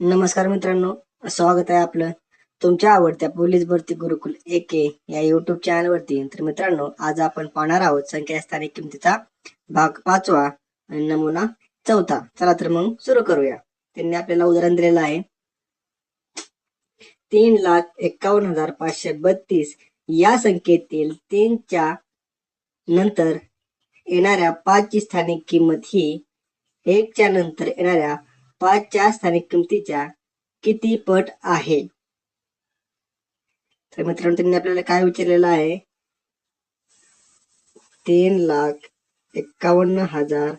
नमस्कार मित्रांनो स्वागत आहे आपलं तुमच्या आवडत्या पोलीस भरती गुरुकुल एके या युट्यूब चॅनल वरती तर मित्रांनो आज आपण पाहणार आहोत संख्या स्थानिक किमतीचा भाग पाचवा आणि नमुना चौथा. चला तर मग सुरू करूया. त्यांनी आपल्याला उदाहरण दिलेलं आहे. तीन लाख एकावन्न हजार पाचशे बत्तीस. या संख्येतील तीनच्या नंतर येणाऱ्या पाचची स्थानिक किंमत ही एकच्या नंतर येणाऱ्या पाचच्या स्थानिक किमतीच्या किती पट आहे? तर मित्रांनो त्यांनी आपल्याला काय विचारलेलं आहे? तीन लाख एक्कावन्न हजार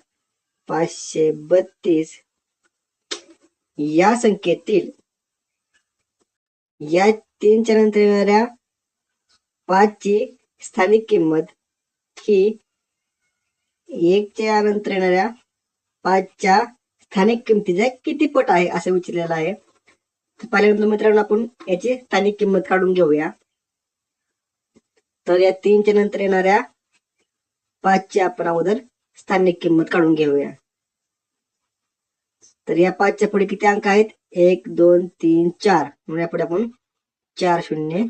पाचशे बत्तीस. या संख्येतील या तीनच्या नंतर येणाऱ्या पाचची स्थानिक किंमत ही एकच्या नंतर येणाऱ्या पाचच्या स्थानिक किमतीचा किती पट आहे असं विचारलेलं आहे. तर पहिल्यांदा मित्रांनो आपण याची स्थानिक किंमत काढून घेऊया. तर या तीनच्या नंतर येणाऱ्या पाचची आपण अगोदर स्थानिक किंमत काढून घेऊया. तर या पाचच्या पुढे किती अंक आहेत? एक दोन तीन चार. म्हणून यापुढे आपण चार शून्य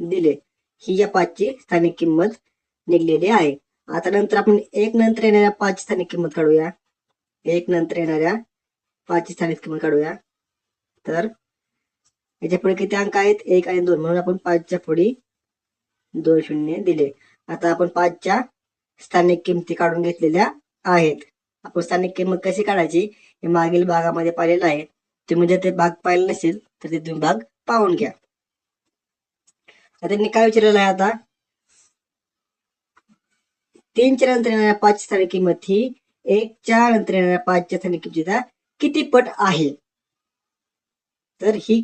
दिले. ही या पाचची स्थानिक किंमत निघलेली आहे. आता नंतर आपण एक नंतर येणाऱ्या पाच स्थानिक किंमत काढूया. एक नंतर येणाऱ्या पाचची स्थानिक किंमत काढूया. तर याच्यापुढे किती अंक आहेत? एक आणि दोन. म्हणून आपण पाचच्या पुढे दोन शून्य दिले. आता आपण पाचच्या स्थानिक किमती काढून घेतलेल्या आहेत. आपण स्थानिक किंमत कशी काढायची? हे मागील भागामध्ये पाहिलेलं आहे. तुम्ही जर ते भाग पाहिलं नसेल तर ते तुम्ही भाग पाहून घ्या. आता त्यांनी काय विचारलेलं आहे आता? तीनच्या नंतर येणाऱ्या पाच स्थानिक किंमत ही एक नंतर येणाऱ्या पाचच्या स्थानिक किमतीचा किती पट आहे? तर ही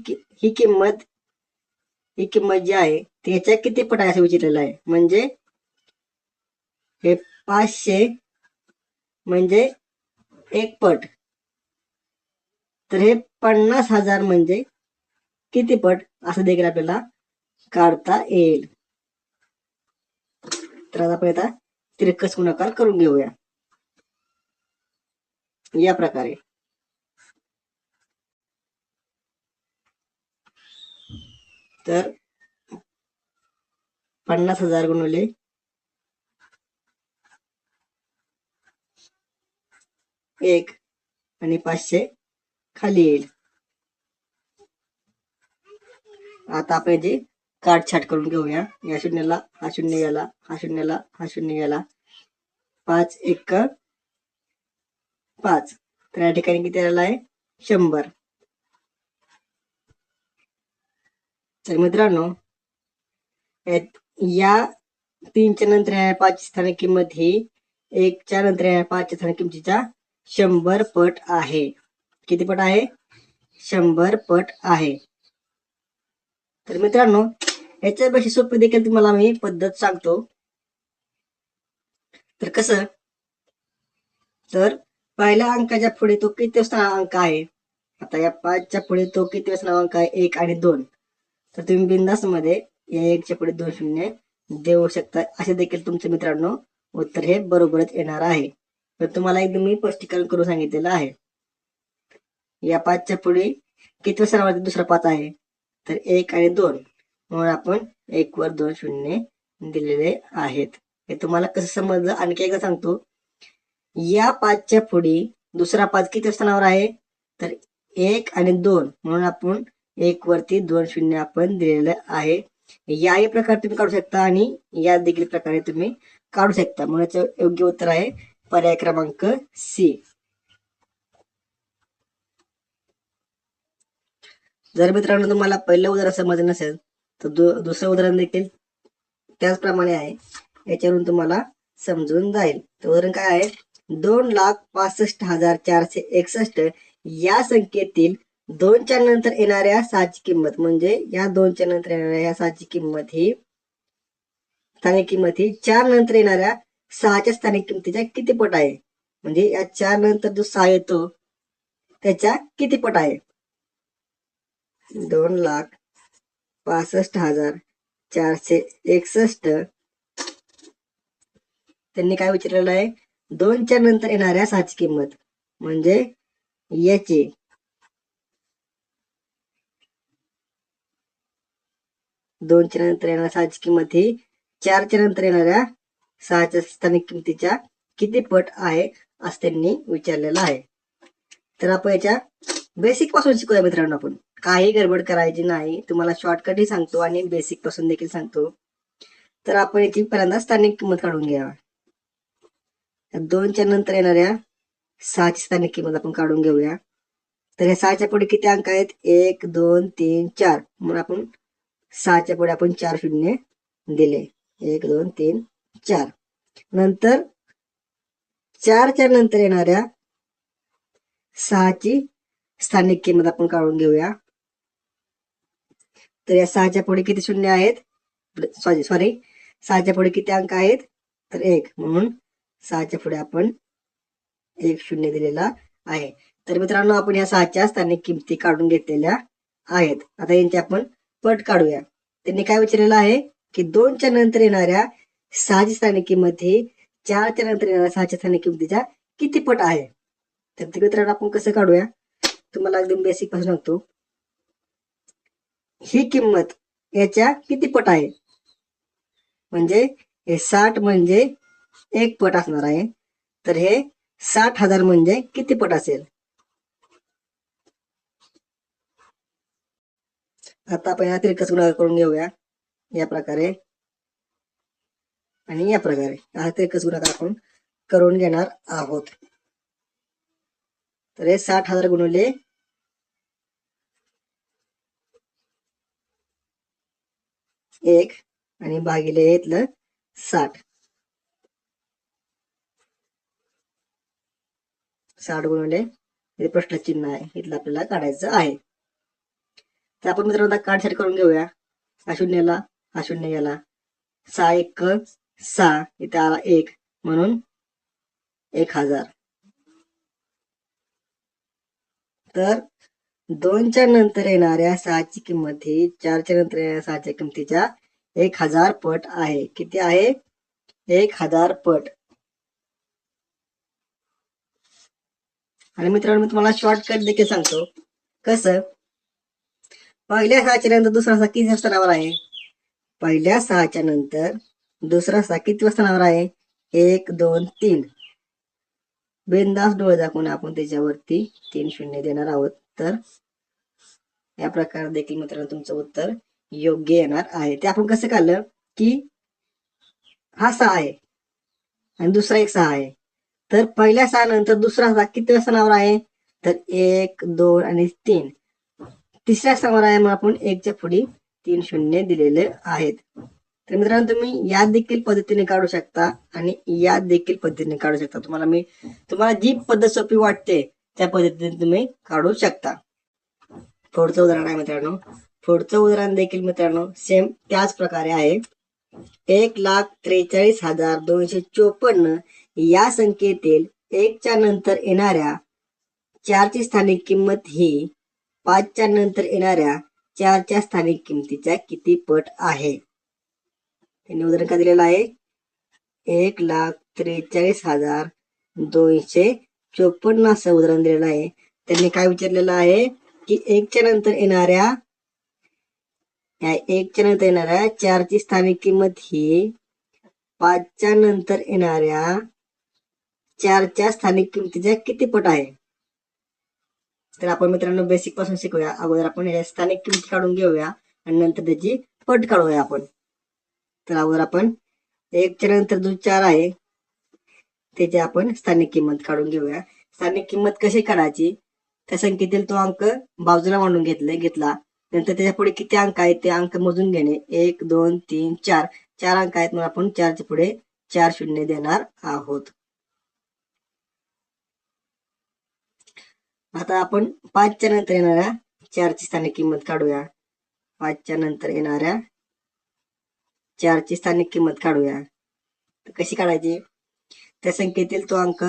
ही किंमत ही किंमत जी आहे त्याच्या किती पट आहे असं विचारलेलं आहे. म्हणजे हे पाचशे म्हणजे एक पट. तर हे पन्नास हजार म्हणजे किती पट असं देखील आपल्याला काढता येईल. तर आता आपण आता तिरकस गुणाकार करून घेऊया. या प्रकारे. तर पन्नास हजार गुणवले. एक आणि पाचशे खाली येईल. आता आपण जे काटछाट करून घेऊया. या शून्याला हा शून्य गेला हा शून्याला हा शून्य गेला पाच एक पाच. तर या ठिकाणी किती आलेला आहे? शंभर. तर मित्रांनो या तीनच्या नंतर येणाऱ्या पाच स्थानिक किंमत ही एकच्या नंतर येणाऱ्या पाचच्या स्थानिक किंमतीच्या शंभर पट आहे. किती पट आहे? शंभर पट आहे. तर मित्रांनो याच्यापेक्षा सोपी देखील तुम्हाला मी पद्धत सांगतो. तर कसं? तर पहिल्या अंकाच्या पुढे तो किती अंक आहे? आता या पाचच्या पुढे तो किती अंक आहे? एक आणि दोन. तर तुम्ही बिंदासमध्ये या एकच्या पुढे दोन शून्य देऊ शकता. असे देखील तुमचे मित्रांनो उत्तर हे बरोबरच येणार आहे. तर तुम्हाला एकदम मी स्पष्टीकरण करून सांगितलेलं आहे. या पाचच्या पुढे किती सरावाचा दुसरा पाच आहे? तर एक आणि दोन. म्हणून आपण एक वर दोन शून्य दिलेले आहेत. हे तुम्हाला कसं समजलं? आणखी एकदा सांगतो. या पाचच्या पुढे दुसरा पाच किती स्थानावर आहे? तर एक आणि दोन. म्हणून आपण एक वरती दोन शून्य आपण दिलेलं आहे. याही प्रकारे तुम्ही काढू शकता आणि या देखील प्रकारे तुम्ही काढू शकता. म्हणून योग्य उत्तर आहे पर्याय क्रमांक सी जर मित्रांनो तुम्हाला पहिलं उदाहरण समजलं नसेल तर दु- दुसरं उदाहरण देखील त्याचप्रमाणे आहे. याच्यावरून तुम्हाला समजून जाईल. तर उदाहरण काय आहे? दोन लाख पासष्ट हजार चारशे एकसष्ट या संख्येतील दोनच्या नंतर येणाऱ्या सहाची किंमत म्हणजे या दोनच्या नंतर येणाऱ्या या सहाची किंमत ही स्थानिक किंमत ही चार नंतर येणाऱ्या सहाच्या स्थानिक किंमतीच्या किती पट आहे? म्हणजे या चार नंतर जो सहा येतो त्याच्या किती पट आहे? दोन लाख पासष्ट हजार चारशे एकसष्ट. त्यांनी काय विचारलेलं आहे? दोनच्या नंतर येणाऱ्या साची किंमत. म्हणजे याचे दोनच्या नंतर येणाऱ्या सहाची किंमत ही चारच्या नंतर येणाऱ्या सहाच्या स्थानिक किमतीच्या किती पट आहे असं त्यांनी विचारलेलं आहे. तर आपण याच्या बेसिकपासून शिकूया मित्रांनो आपण. काही गडबड करायची नाही. तुम्हाला शॉर्टकटही सांगतो आणि बेसिकपासून देखील सांगतो. तर आपण याची पहिल्यांदा स्थानिक किंमत काढून घ्यावा दोनच्या नंतर येणाऱ्या सहाची स्थानिक किंमत आपण काढून घेऊया. तर या सहाच्या पुढे किती अंक आहेत? एक दोन तीन चार. म्हणून आपण सहाच्या पुढे आपण चार शून्य दिले. एक दोन तीन चार. नंतर चारच्या नंतर येणाऱ्या सहाची स्थानिक किंमत आपण काढून घेऊया. तर या सहाच्या पुढे किती शून्य आहेत? सॉरी सॉरी सहाच्या पुढे किती अंक आहेत? तर एक. म्हणून सहाच्या पुढे आपण एक शून्य दिलेला आहे. तर मित्रांनो आपण या सहाच्या स्थानिक किमती काढून घेतलेल्या आहेत. आता यांचे आपण पट काढूया. त्यांनी काय विचारलेलं आहे? की दोनच्या नंतर येणाऱ्या सहाची स्थानिक किंमत ही चारच्या नंतर येणाऱ्या सहाच्या स्थानिक किमतीच्या किती पट आहे? तर ते मित्रांनो आपण कसं काढूया? तुम्हाला एकदम बेसिकपासून सांगतो. ही किंमत याच्या किती पट आहे? म्हणजे हे साठ म्हणजे एक पट असणार आहे. तर हे साठ हजार म्हणजे किती पट असेल? आता आपण या गुणाकार करून घेऊया. या प्रकारे. आणि या प्रकारे. हा गुणाकार आपण करून घेणार आहोत. तर हे साठ हजार गुणवले एक आणि भागिले इथलं साठ. साठ गुणवले. हे प्रश्न चिन्ह आहे. इथलं आपल्याला काढायचं आहे. तर आपण मित्रांनो आता कार्ड सेट करून घेऊया. हा शून्याला हा शून्य गेला सहा एक सहा. इथे आला एक. म्हणून एक हजार. तर दोनच्या नंतर येणाऱ्या सहाची किंमत ही चारच्या नंतर येणाऱ्या सहाच्या किंमतीच्या एक हजार पट आहे. किती आहे? एक हजार पट. आणि मित्रांनो मी तुम्हाला शॉर्टकट देखील सांगतो. कसं? पहिल्या सहाच्या नंतर दुसरा सहा किती स्थानावर आहे? पहिल्या सहाच्या नंतर दुसरा सहा किती स्थानावर आहे? एक दोन तीन. बिंदास डोळे दाखवून आपण त्याच्यावरती तीन शून्य देणार आहोत. तर या प्रकारे देखील मित्रांनो तुमचं उत्तर योग्य येणार आहे. ते आपण कसं काढलं? की हा सहा आहे आणि दुसरा एक सहा आहे. तर पहिल्या सहानंतर दुसरा सहा किती सणावर आहे? तर एक दोन आणि तीन. तिसऱ्या सणावर आहे मग आपण एकच्या पुढे तीन शून्य दिलेले आहेत. तर मित्रांनो तुम्ही या देखील पद्धतीने काढू शकता आणि या देखील पद्धतीने काढू शकता. तुम्हाला मी तुम्हाला जी पद्धत सोपी वाटते त्या पद्धतीने तुम्ही काढू शकता. पुढचं उदाहरण आहे मित्रांनो. पुढचं उदाहरण देखील मित्रांनो सेम त्याच प्रकारे आहे. एक लाख त्रेचाळीस हजार दोनशे चोपन्न या संख्येतील एकच्या नंतर येणाऱ्या चारची स्थानिक किंमत ही पाचच्या नंतर येणाऱ्या चारच्या स्थानिक किमतीच्या किती पट आहे? त्यांनी उदाहरण काय दिलेलं आहे? एक लाख त्रेचाळीस हजार दोनशे चोपन्न असं उदाहरण दिलेलं आहे. त्यांनी काय विचारलेलं आहे? की एकच्या नंतर येणाऱ्या या एकच्या नंतर येणाऱ्या चारची स्थानिक किंमत ही पाचच्या नंतर येणाऱ्या चारच्या स्थानिक किमतीच्या किती पट आहे? तर आपण मित्रांनो बेसिकपासून शिकूया. अगोदर आपण स्थानिक किंमत काढून घेऊया आणि नंतर त्याची पट काढूया आपण. तर अगोदर आपण एकच्या नंतर जो चार आहे. त्याची आपण स्थानिक किंमत काढून घेऊया. स्थानिक किंमत कशी काढायची? त्या संख्येतील तो अंक बाजूला मांडून घेतले घेतला. नंतर त्याच्या पुढे किती अंक आहेत ते अंक मोजून घेणे. एक दोन तीन चार. चार अंक आहेत म्हणून आपण चारच्या पुढे चार शून्य देणार आहोत. आता आपण पाचच्या नंतर येणाऱ्या चारची स्थानिक किंमत काढूया. पाचच्या नंतर येणाऱ्या चारची स्थानिक किंमत काढूया. तर कशी काढायची? त्या संख्येतील तो अंक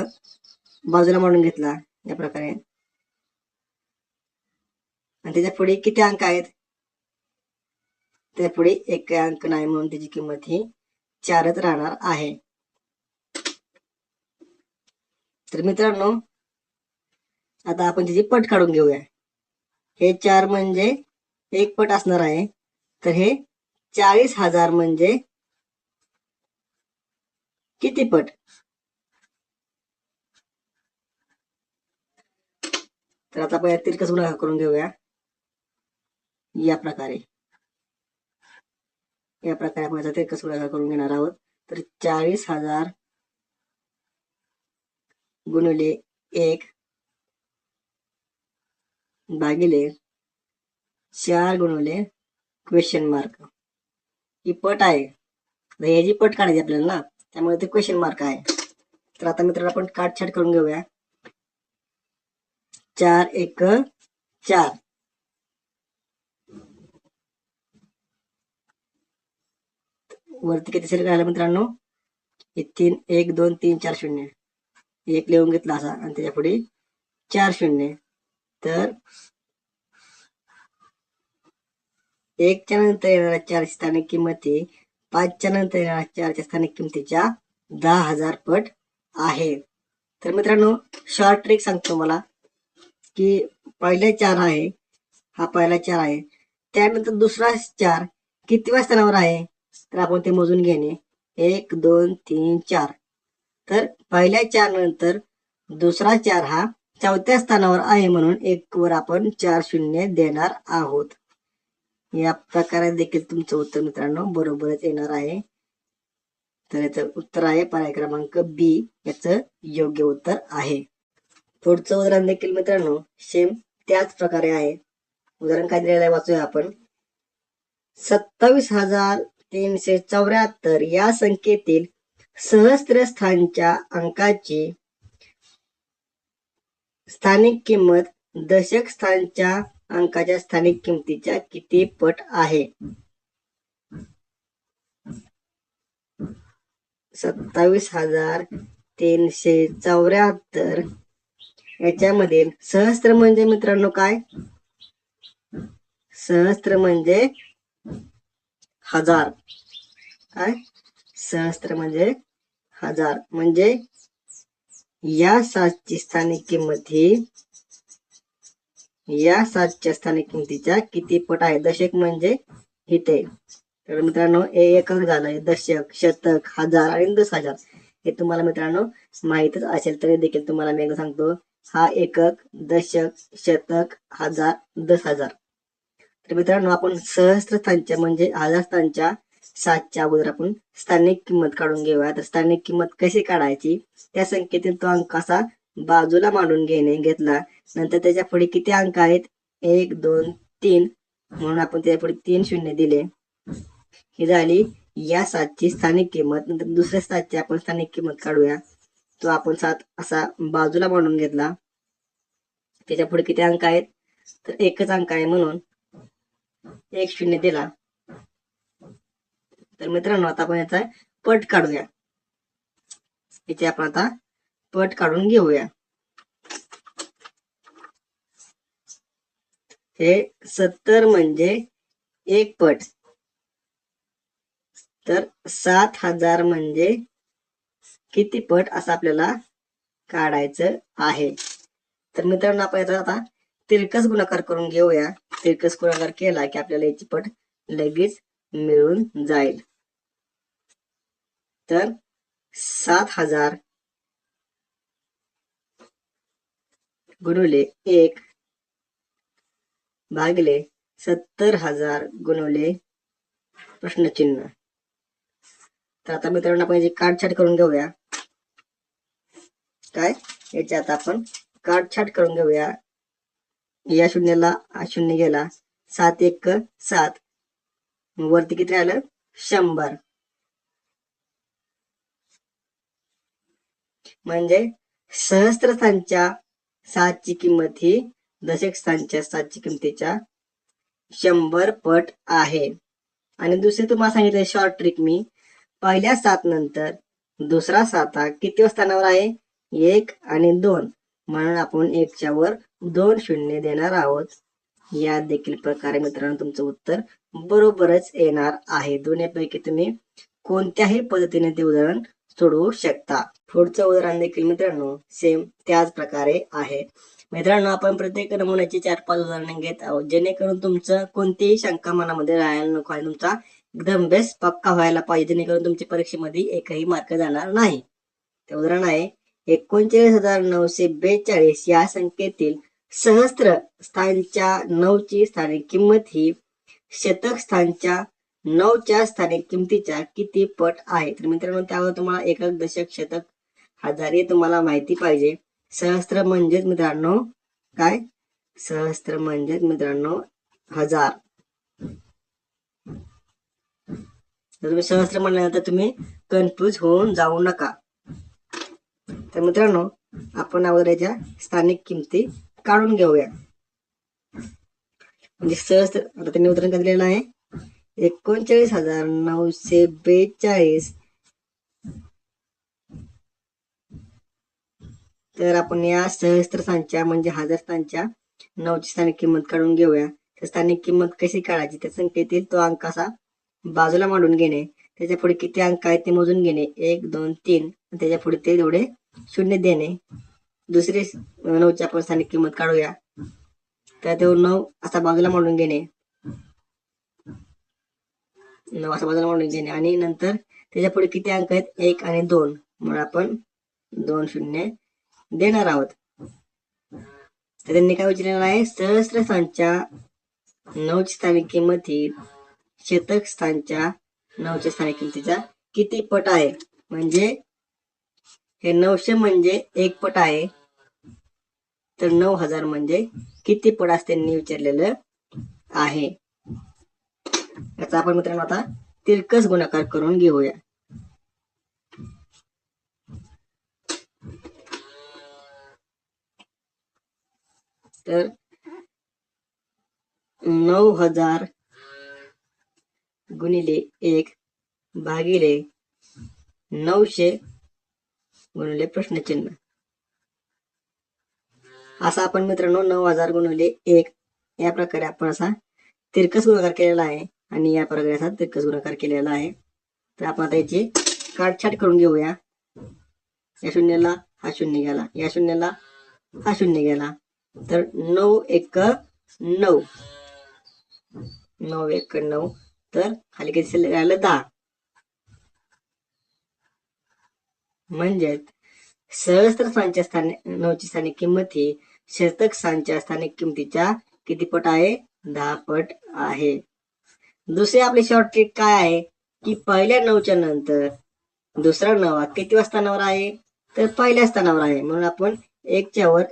बाजूला मांडून घेतला. या प्रकारे. आणि त्याच्या पुढे किती अंक आहेत? त्या पुढे एक अंक नाही म्हणून त्याची किंमत ही चारच राहणार आहे. तर मित्रांनो आता आपण त्याची पट काढून घेऊया. हे चार म्हणजे एक पट असणार आहे. तर हे चाळीस हजार म्हणजे किती पट? तर आता आपण तिरकस गुणाकार करून घेऊया? या प्रकारे. या प्रकारे आपण याचा तिरकस गुणाकार करून घेणार आहोत. तर चाळीस हजार गुणिले एक भागिले चार गुणवले क्वेश्चन मार्क ही पट आहे. ह्याची पट काढायची आपल्याला ना त्यामुळे ते क्वेश्चन मार्क आहे. तर आता मित्रांनो आपण काटछाट करून घेऊया. चार एक चार. वरती किती सेल राहिला मित्रांनो? हे तीन एक दोन तीन चार शून्य. एक लिहून घेतला असा आणि त्याच्या पुढे चार शून्य. तर एकच्या नंतर येणाऱ्या चार स्थानिक किंमत ही पाचच्या नंतर येणाऱ्या चारच्या स्थानिक किंमतीच्या दहा हजार पट आहे. तर मित्रांनो शॉर्ट ट्रिक सांगतो मला की पहिला चार आहे हा पहिला चार आहे. त्यानंतर दुसरा चार कितव्या स्थानावर आहे? तर आपण ते मोजून घेणे. एक दोन तीन चार. तर पहिल्या चार नंतर दुसरा चार हा चौथ्या स्थानावर आहे म्हणून एक वर आपण चार शून्य देणार आहोत. या प्रकारे देखील तुमचं उत्तर मित्रांनो बरोबरच येणार आहे. तर याचं उत्तर आहे पर्याय क्रमांक बी याचं योग्य उत्तर आहे. पुढचं उदाहरण देखील मित्रांनो सेम त्याच प्रकारे आहे. उदाहरण काय दिलेलं आहे वाचूया आपण. सत्तावीस हजार तीनशे चौऱ्याहत्तर या संख्येतील सहस्त्र स्थानच्या अंकाची स्थानिक किंमत दशक स्थानच्या अंकाच्या स्थानिक किंमतीच्या किती पट आहे? सत्तावीस हजार तीनशे चौऱ्याहत्तर. याच्यामध्ये सहस्त्र म्हणजे मित्रांनो काय? सहस्त्र म्हणजे हजार. काय? सहस्त्र म्हणजे हजार. म्हणजे या सातची स्थानिक किंमत ही या सातच्या स्थानिक किंमतीच्या किती पट आहे दशक म्हणजे इथे. तर मित्रांनो हे एकक झालंय दशक शतक हजार आणि दस हजार. हे तुम्हाला मित्रांनो माहितच असेल तरी देखील तुम्हाला मी एकदा सांगतो. हा एकक दशक शतक हजार दस हजार. तर मित्रांनो आपण सहस्त्र स्थानच्या म्हणजे हजार स्थानच्या सातच्या अगोदर आपण स्थानिक किंमत काढून घेऊया. तर स्थानिक किंमत कशी काढायची? त्या संख्येतील तो अंक असा बाजूला मांडून घेणे घेतला. नंतर त्याच्या पुढे किती अंक आहेत? एक दोन तीन. म्हणून आपण त्याच्या पुढे तीन शून्य दिले. ही झाली या सातची स्थानिक किंमत. नंतर दुसऱ्या सातची आपण स्थानिक किंमत काढूया. तो आपण सात असा बाजूला मांडून घेतला. त्याच्या पुढे किती अंक आहेत? तर एकच अंक आहे म्हणून एक शून्य दिला. तर मित्रांनो आता आपण याचा पट काढूया. याचे आपण आता पट काढून घेऊया. हे सत्तर म्हणजे एक पट. तर सात हजार म्हणजे किती पट असं आपल्याला काढायचं आहे. तर मित्रांनो आपण याचा आता तिरकस गुणाकार करून घेऊया. तिरकस गुणाकार केला की आपल्याला याची पट लगेच मिळून जाईल. तर सात हजार. गुणुले एक. भागले सत्तर हजार गुणवले प्रश्नचिन्ह. तर आता मित्रांनो आपण याची काटछाट करून घेऊया. काय? याच्यात आपण काटछाट करून घेऊया. या शून्याला हा शून्य गेला. सात एक सात. वरती किती आलं शंभर. म्हणजे सहस्त्र स्थानच्या सातची किंमत ही दशक स्थानच्या सातची किंमतीच्या शंभर पट आहे. आणि दुसरे तुम्हाला सांगितले शॉर्ट ट्रिक मी पहिल्या सात नंतर दुसरा सात हा किती स्थानावर आहे? एक आणि दोन. म्हणून आपण एकच्या वर दोन शून्य देणार आहोत. या देखील प्रकारे मित्रांनो तुमचं उत्तर बरोबरच येणार आहे. दोन्हीपैकी तुम्ही कोणत्याही पद्धतीने ते उदाहरण सोडवू शकता. पुढचं उदाहरण देखील मित्रांनो सेम त्याच प्रकारे आहे. मित्रांनो आपण प्रत्येक नमुन्याची चार पाच उदाहरणे घेत आहोत. जेणेकरून तुमचं कोणतीही शंका मनामध्ये राहायला नको आहे तुमचा एकदम बेस्ट पक्का व्हायला पाहिजे जेणेकरून तुमच्या परीक्षेमध्ये एकही मार्क जाणार नाही. ते उदाहरण आहे एकोणचाळीस हजार नऊशे बेचाळीस या संख्येतील सहस्त्र स्थानच्या नऊची स्थानिक किंमत ही शतक स्थानच्या नऊच्या स्थानिक किमतीच्या किती पट आहे तर मित्रांनो त्यावर तुम्हाला एकक दशक शतक हजार तुम्हाला माहिती पाहिजे. सहस्त्र म्हणजेच मित्रांनो काय? सहस्त्र म्हणजेच मित्रांनो हजार. जर तुम्ही सहस्त्र म्हणल्यानंतर तुम्ही कन्फ्यूज होऊन जाऊ नका. तर मित्रांनो आपण अगोदर याच्या स्थानिक किमती काढून घेऊया. म्हणजे सहस्त्र आता त्यांनी उदाहरण काय दिलेलं आहे. एकोणचाळीस हजार नऊशे बेचाळीस. तर आपण या सहस्त्र स्थानच्या म्हणजे हजार स्थानच्या नऊची स्थानिक किंमत काढून घेऊया. तर स्थानिक किंमत कशी काढायची? त्या संख्येतील तो अंक असा बाजूला मांडून घेणे. त्याच्या पुढे किती अंक आहेत ते मोजून घेणे. एक दोन तीन. त्याच्या पुढे ते एवढे शून्य देणे. दुसरी नऊची आपण स्थानिक किंमत काढूया. तर तो नऊ असा बाजूला मांडून घेणे. असा बाजूला मांडून घेणे आणि नंतर त्याच्या पुढे किती अंक आहेत? एक आणि दोन. म्हणून आपण दोन शून्य देणार आहोत. तर त्यांनी काय विचारलेलं आहे? सहस्र स्थानच्या नऊच्या स्थानिक किंमतीत शतक स्थानच्या नऊच्या स्थानिक किमतीचा किती पट आहे? म्हणजे हे नऊशे म्हणजे एक पट आहे. तर नऊ हजार म्हणजे किती पट असं त्यांनी विचारलेलं आहे. याचा आपण मित्रांनो आता तिरकस गुणाकार करून घेऊया. तर नऊ हजार गुणिले एक भागिले नऊशे गुणिले प्रश्नचिन्ह. असा आपण मित्रांनो नऊ हजार गुणिले एक या प्रकारे आपण असा तिरकस गुणाकार केलेला आहे. आणि या प्रकारे असा तिरकस गुणाकार केलेला आहे. तर आपण आता याची काटछाट करून घेऊया. या शून्याला हा शून्य गेला. या शून्याला हा शून्य गेला. तर नऊ एक नऊ. नऊ एक नऊ. तर खाली किती राहिलं? दहा. म्हणजे सहस्त्र स्थानच्या स्थानिक नऊची स्थानिक किंमत ही शतक स्थानच्या स्थानिक किमतीच्या किती पट आहे? दहा पट आहे. दुसरी आपली शॉर्ट ट्रिक काय आहे? की पहिल्या नऊच्या नंतर दुसरा नवा किती स्थानावर आहे? तर पहिल्या स्थानावर आहे. म्हणून आपण एकच्या वर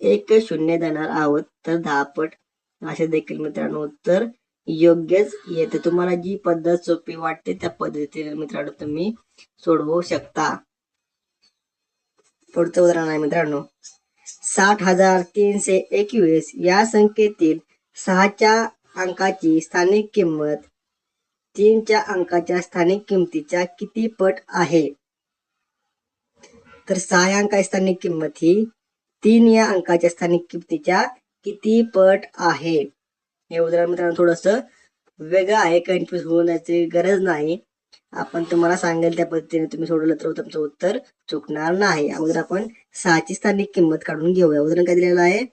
एक शून्य देणार आहोत. तर दहा पट. असे देखील मित्रांनो उत्तर योग्यच येते. तुम्हाला जी पद्धत सोपी वाटते त्या पद्धतीने मित्रांनो तुम्ही सोडवू शकता. पुढचं उदाहरण आहे मित्रांनो. साठ हजार तीनशे एकवीस या संख्येतील सहाच्या अंकाची स्थानिक किंमत. तीनच्या अंकाच्या स्थानिक किंमतीच्या किती पट आहे? तर सहा अंका अंकाची स्थानिक किंमत ही तीन या अंकाच्या स्थानिक किंमतीच्या किती पट आहे? हे उदाहरण मित्रांनो थोडस वेगळं आहे कन्फ्युज होण्याची गरज नाही. आपण तुम्हाला सांगेल त्या पद्धतीने तुम्ही सोडवलं तर तुमचं उत्तर चुकणार नाही. अगोदर आपण सहाची स्थानिक किंमत काढून घेऊया. उदाहरण काय दिलेलं आहे?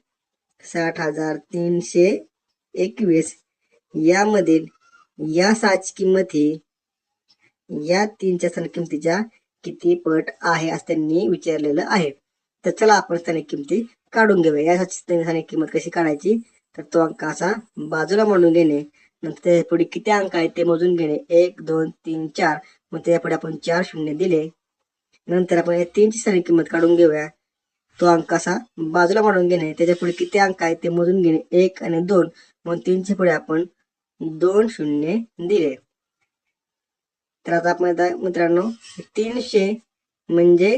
साठ हजार तीनशे एकवीस. यामधील या साच किंमत ही या तीनच्या स्थानिक किमतीच्या किती पट आहे असं त्यांनी विचारलेलं आहे. तर चला आपण स्थानिक किमती काढून घेऊया. या स्थानिक किंमत कशी काढायची? तर तो अंक असा बाजूला मांडून घेणे. नंतर त्याच्या पुढे किती अंक आहेत ते मोजून घेणे. एक दोन तीन चार. मग त्याच्या पुढे आपण चार शून्य दिले. नंतर आपण या तीनची स्थानिक किंमत काढून घेऊया. तो अंक असा बाजूला मांडून घेणे. त्याच्या पुढे किती अंक आहेत ते मोजून घेणे. एक आणि दोन. मग तीनच्या पुढे आपण दोन शून्य दिले. तर आता आपण मित्रांनो तीनशे म्हणजे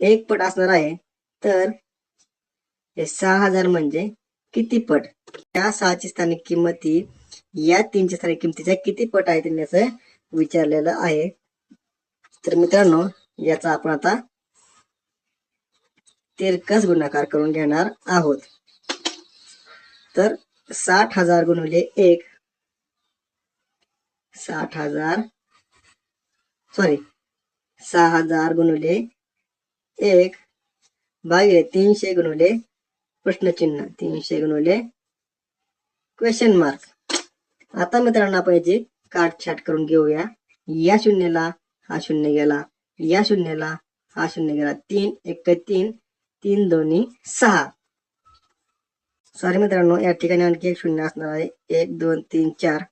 एक पट असणार आहे. तर हे सहा हजार म्हणजे किती पट? या सहाची स्थानिक किंमत ही या तीनच्या स्थानिक किमतीच्या किती पट आहे त्यांनी असं विचारलेलं आहे. तर मित्रांनो याचा आपण आता तिरकस गुणाकार करून घेणार आहोत. तर साठ हजार गुणिले एक. साठ हजार. सॉरी सहा हजार गुणिले एक. भागिले तीनशे गुणिले प्रश्नचिन्ह. तीनशे गुणिले क्वेश्चन मार्क आता मित्रांनो आपण याची काटछाट करून घेऊया. या शून्याला हा शून्य गेला. या शून्याला हा शून्य गेला. तीन एक तीन तीन दोन्ही सहा. सॉरी मित्रांनो या ठिकाणी आणखी एक शून्य असणार आहे. एक दोन तीन चार.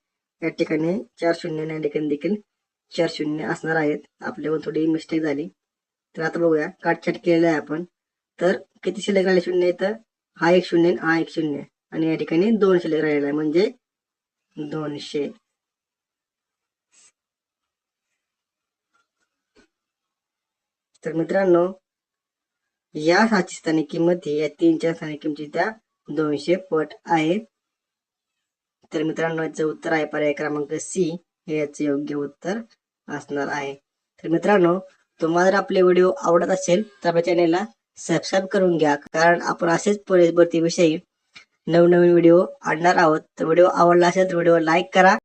या ठिकाणी चार शून्य आणि या ठिकाणी देखील चार शून्य असणार आहेत. आपल्यावर थोडी मिस्टेक झाली. तर आता बघूया काटछाट केलेलं आहे आपण. तर किती शिल्लक राहिले शून्य तर हा एक शून्य हा एक शून्य. आणि या ठिकाणी दोन शिल्लक राहिलेला आहे म्हणजे दोनशे. तर मित्रांनो या साची स्थानिक किंमत ही या तीनच्या स्थानिक किमती त्या दोनशे पट आहे. तर मित्रांनो याचं उत्तर आहे पर्याय क्रमांक सी हे याचं योग्य उत्तर असणार आहे. तर मित्रांनो तुम्हाला जर आपले व्हिडिओ आवडत असेल तर आपल्या चॅनेलला सबस्क्राईब करून घ्या. कारण आपण असेच पोलीस भरतीविषयी नवनवीन व्हिडिओ आणणार आहोत. तर व्हिडिओ आवडला असेल तर व्हिडिओ लाईक करा.